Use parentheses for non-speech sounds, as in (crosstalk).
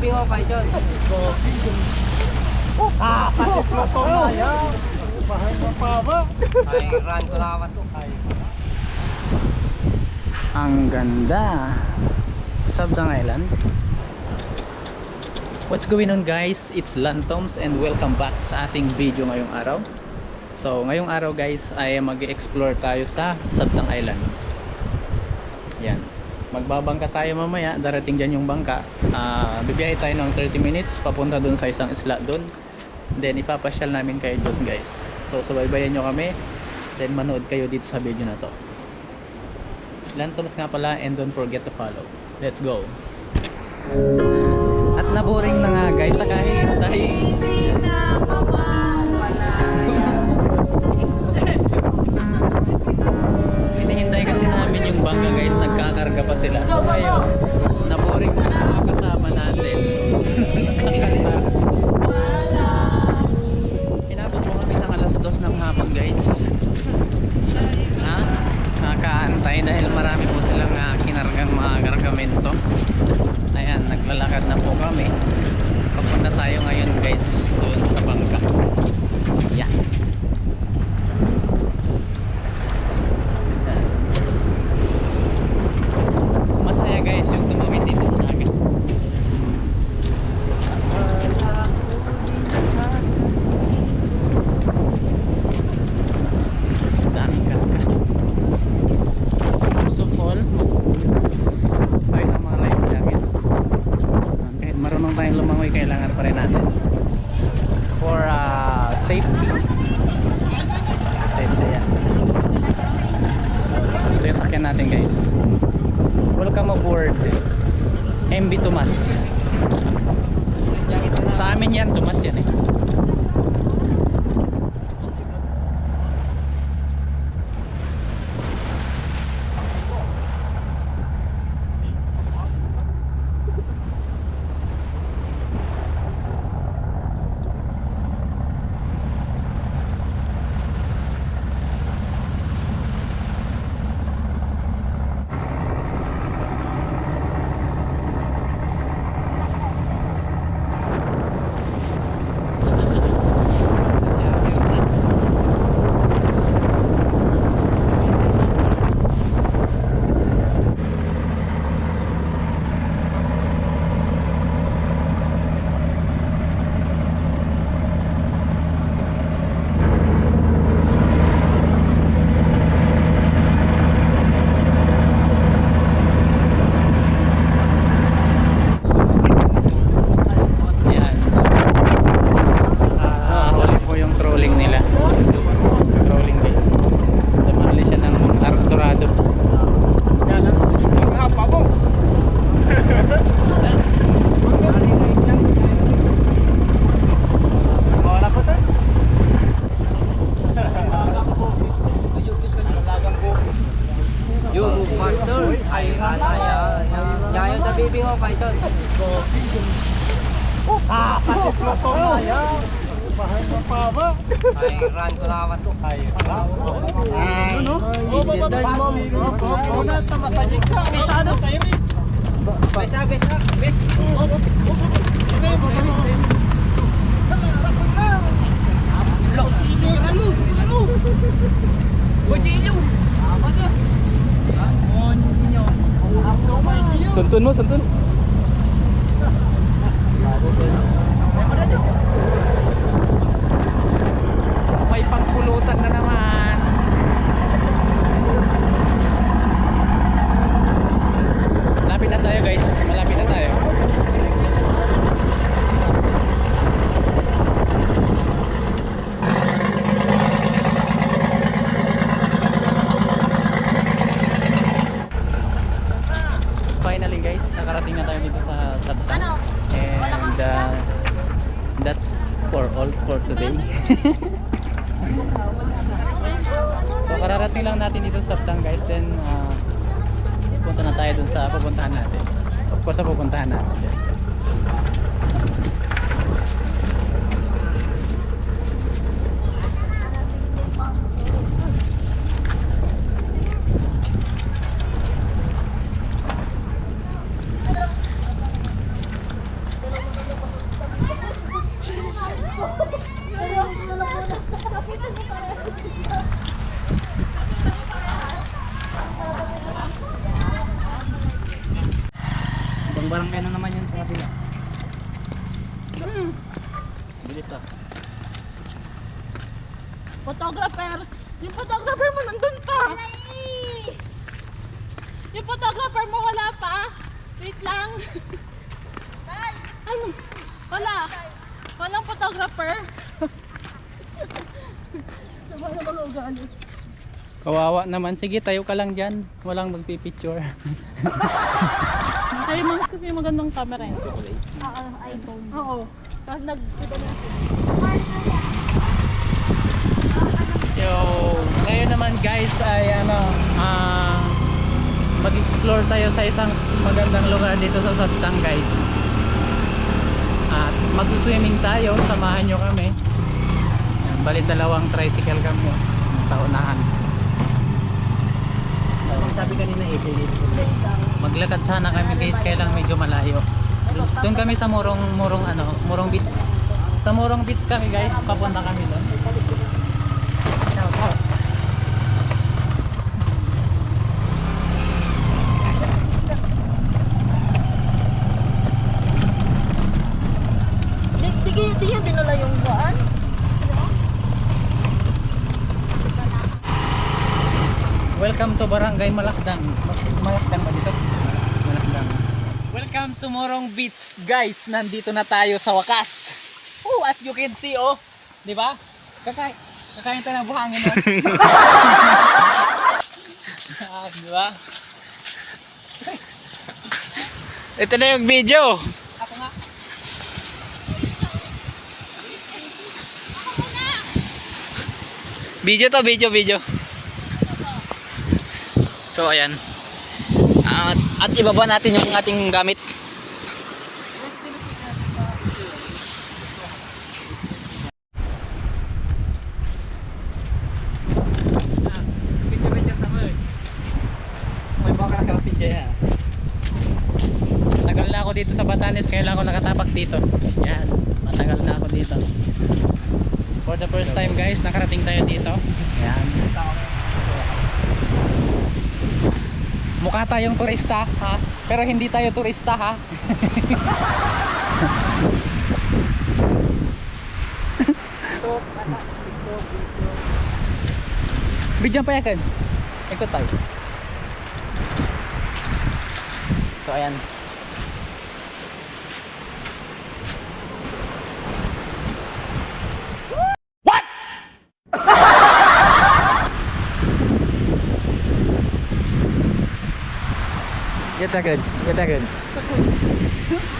nabibing ako kayo dyan. Ah, kasi floto na yan. Bahay mo pa ba? Ay, run ko naman to. Ang ganda. Sabtang Island. What's going on guys? It's Lantoms and welcome back sa ating video ngayong araw. So, ngayong araw guys ay mag-explore tayo sa Sabtang Island. Magbabangka tayo mamaya. Darating dyan yung bangka. Ah, bibiyahe tayo ng 30 minutes papunta dun sa isang isla dun. Then ipapasyal namin kayo dun guys. So, subaybayan nyo kami. Then manood kayo dito sa video na to. Lantoms nga pala and don't forget to follow. Let's go. At naboring na nga guys sa kahihintay. Hinihintay naglalakad na po kami. Papunta tayo ngayon guys doon sa bangka. Yan. Masaya guys yung tumawid dito sa dagat. Daming karga. First of all, suot tayo ng mga life jacket. Kahit marunong tayong lumangoy, kailangan pa rin natin. For uh, safety. Safety yan. Ito yung sakyan natin guys. Welcome aboard. MB Tomas. Sa amin yan, Tomas yan eh. Yan. Ah, huli po yung trolling nila. Trolling guys. Tumali siya ng Dorado. Yan ang ang hapa mo. Wala pa tayo. Yung master. Ay, run. Ay, ay, yung Ah, kasi floto na yan. Bahay mo pa ba? Ay, run ko naman to. Ay, Ay, no? Ididan mo. Una, tamasagik sa. Bisado sa iri. Besa, besa, bes. Suntun mo, suntun. May pangpulutan na naman. Malapit na tayo guys. Malapit na tayo. Finally guys, nakarating na tayo dito sa Sabta. And uh, that's for all for today. (laughs) so kararating lang natin dito sa Sabtang guys, then uh, punta na tayo dun sa pupuntahan natin. Of course sa pupuntahan natin. Ibang barangay na naman yun sa kabila. Hmm. Bilis ah. Photographer! Yung photographer mo nandun pa! Yung photographer mo wala pa! Wait lang! ano? Wala! Walang photographer! (laughs) Kawawa naman. Sige, tayo ka lang dyan. Walang magpipicture. Kaya mga kasi yung magandang camera yun. Oo, iPhone. Oo. Tapos nag... Iba na. Ngayon naman guys ay ano, ah mag-explore tayo sa isang magandang lugar dito sa Sabtang guys. At mag-swimming tayo, samahan nyo kami. Bali dalawang tricycle kami, yung kaunahan. So, Sabi kanina 18. maglakad sana kami guys, kaya lang medyo malayo. Doon kami sa Murong Murong ano, Murong Beach. Sa Murong Beach kami guys, papunta kami doon. Shout out. Di, di, di, di yan dinala yung buwan? Welcome to Barangay Malakdan. Malakdan ba dito? Malakdan. Welcome to Morong Beach, guys. Nandito na tayo sa wakas. Oh, as you can see, oh. 'Di ba? Kakay kakain tayo ng buhangin, oh. ah, (laughs) 'di ba? Ito na yung video. Ako nga. Video to, video, video. So ayan. At, at ibaba natin yung ating gamit. Matagal na ako dito sa Batanes, kaya lang ako nakatapak dito. Yan, matagal na ako dito. For the first time guys, nakarating tayo dito. Yan. Mukha tayong turista ha, pero hindi tayo turista ha. (laughs) Bidyan pa yakan. Ikot tayo. So ayan. Get that good. Get that good.